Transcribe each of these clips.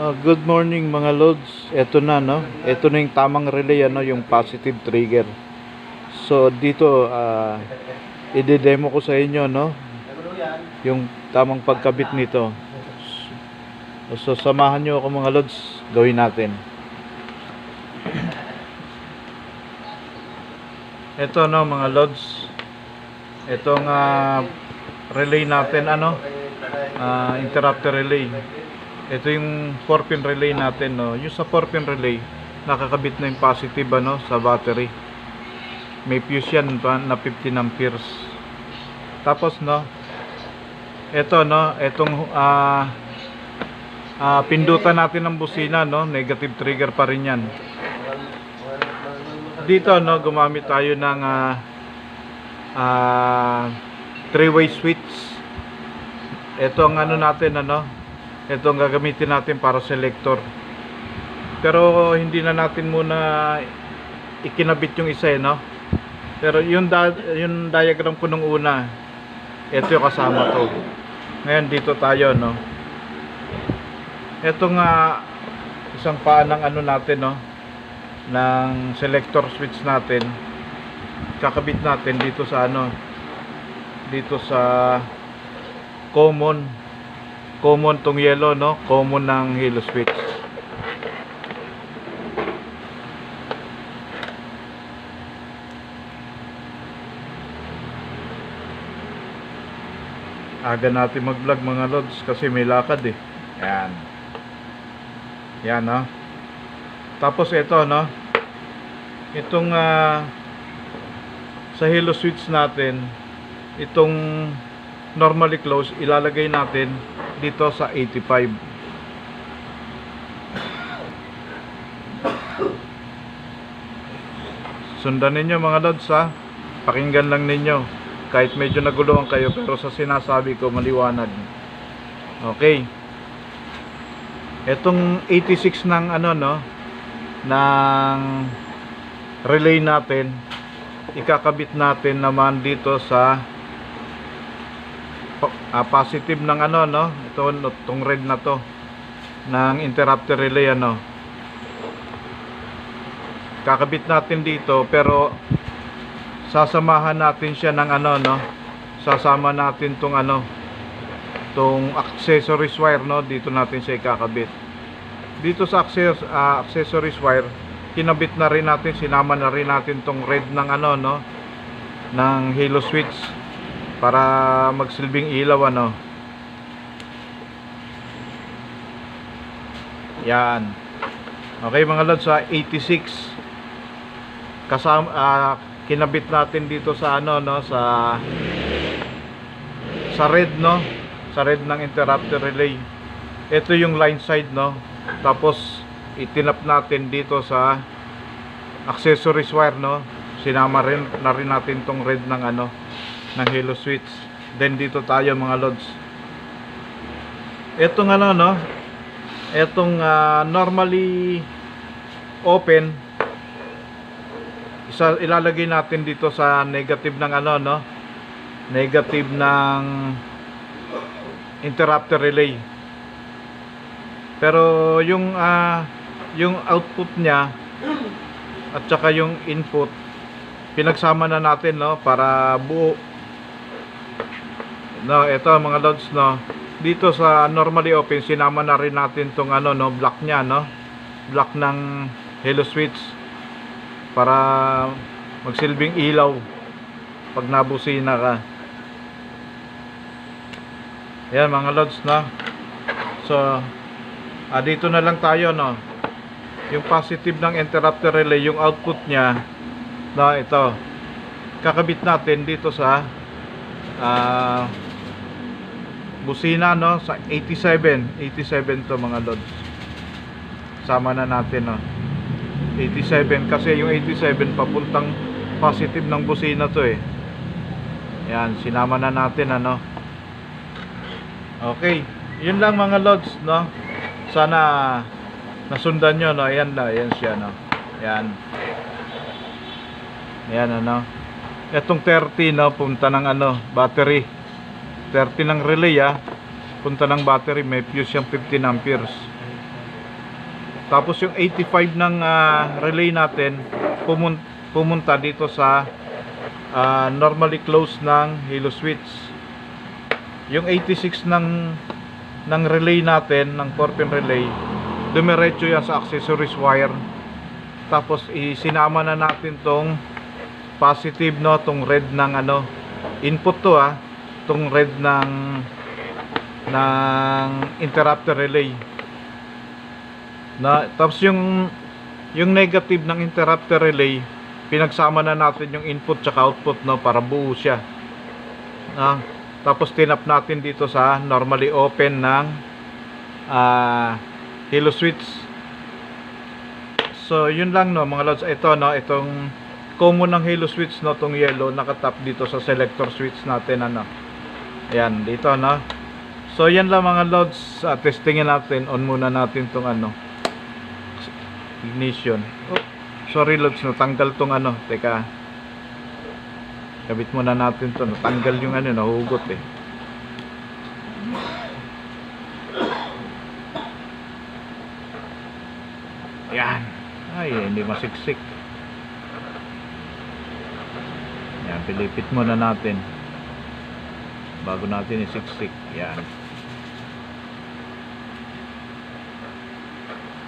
Uh, good morning mga lods. Ito na no. Ito na yung tamang relay ano, yung positive trigger. So dito uh, i-demo ko sa inyo no yung tamang pagkabit nito. So samahan niyo ako mga lods, gawin natin. Ito no mga lods. Itong uh, relay natin ano, uh, interrupter relay. Ito yung 4-pin relay natin, no. Yung sa 4-pin relay, nakakabit na yung positive ano sa battery. May fuse yan na 15 amperes. Tapos no, ito no, itong ah ah, pindutan natin ng busina no, negative trigger pa rin yan. Dito no, gumamit tayo ng ah ah, three-way switch. Ito ang ano natin ano, ito ang gagamitin natin para selector pero hindi na natin muna ikinabit yung isa eh, no? Pero yung, yung diagram ko nung una. Ito yung kasama to ngayon dito tayo no? Ito nga isang paa ng ano natin no? Ng selector switch natin. Kakabit natin dito sa ano? Dito sa common common tong yellow no? Common ng halo switch. Aga natin mag vlog mga lods kasi may lakad eh. Yan. Yan no? Tapos ito no? Itong ah, sa halo switch natin itong normally close ilalagay natin dito sa 85 sundan ninyo mga lods ha? Pakinggan lang ninyo. Kahit medyo naguluhan kayo pero sa sinasabi ko maliwanag. Okay. Etong 86 ng ano no? Ng relay natin ikakabit natin naman dito sa ah, positive ng ano no? Ito itong red na to ng interrupter relay ano? Kakabit natin dito pero sasamahan natin siya ng ano no? Sasama natin tong ano tong accessories wire no? Dito natin siya ikakabit. Dito sa access, ah, accessories wire kinabit na rin natin sinama na rin natin tong red ng ano no? Ng halo switch para magsilbing ilaw ano? Yan. Okay mga lods sa 86 kasama ah, kinabit natin dito sa ano no? Sa sa red no? Sa red ng interrupter relay. Ito yung line side no? Tapos itinap natin dito sa accessories wire no? Sinama rin na rin natin tong red ng ano ng halo switch then dito tayo mga lods. Etong ano no? Etong ah, normally open isa ilalagay natin dito sa negative ng ano no? Negative ng interrupter relay. Pero yung ah, yung output niya at saka yung input pinagsama na natin no? Para buo no ito mga lods no? Dito sa normally open sinama na rin natin tong ano no block niya no? Block ng halo switch para magsilbing ilaw pag nabusina ka. Yan mga lods no? So ah, dito na lang tayo no? Yung positive ng interrupter relay yung output niya no ito. Kakabit natin dito sa ah busina no? Sa 87 87 to mga lods. Sama na natin no? 87 kasi yung 87 papuntang positive ng busina to eh. Yan sinama na natin ano? Okay. Yun lang mga lods no? Sana nasundan nyo no? Ayan na ayan siya no? Yan yan ano? Etong 30 no? Punta ng ano battery 30 ng relay ah punta ng battery may fuse yung 15 amperes Tapos yung 85 ng ah, relay natin pumun- pumunta dito sa ah, normally closed ng halo switch. Yung 86 ng ng relay natin, ng 4-pin relay, dumiretso yan sa accessories wire. Tapos isinama na natin tong positive no, tong red ng ano, input to ah, tong red ng ng interrupter relay. Na tapos yung yung negative ng interrupter relay, pinagsama na natin yung input tsaka output no para buo siya. Ah, tapos tinap natin dito sa normally open ng ah halo switch. So, yun lang no mga lods. Ito no, itong common ng halo switch no, tong yellow nakatap dito sa selector switch natin ano. Ayan, dito no. So, yan lang mga lods. Uh, testingin natin. On muna natin tong ano. Ignition. Oh, sorry lods, natanggal tong ano. Teka. Kabit muna natin to. Natanggal yung ano, nahugot eh. Yan. Ay, hindi masiksik. Yan, pilipit muna natin. Bago natin isiksik. Yan.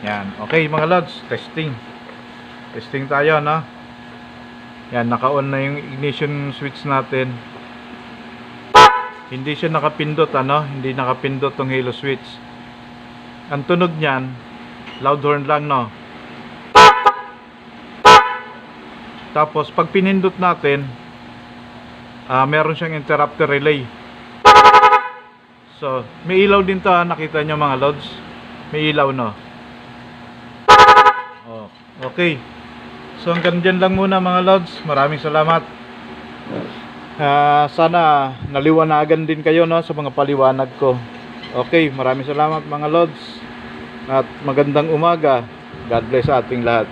Yan. Okay, mga lods. Testing. Testing tayo, no? Yan, naka-on na yung ignition switch natin. Hindi siya nakapindot, ano? Hindi nakapindot tong halo switch. Ang tunog niyan, loud horn lang, no? Tapos, pag pinindot natin, ah meron siyang interrupter relay. So, may ilaw din to, ha? nakita nyo mga lods. May ilaw, no? Oh, okay. So, hanggang dyan lang muna mga lods. Maraming salamat. Ah, sana naliwanagan din kayo no sa mga paliwanag ko. Okay, maraming salamat mga lods. At magandang umaga. God bless sa ating lahat.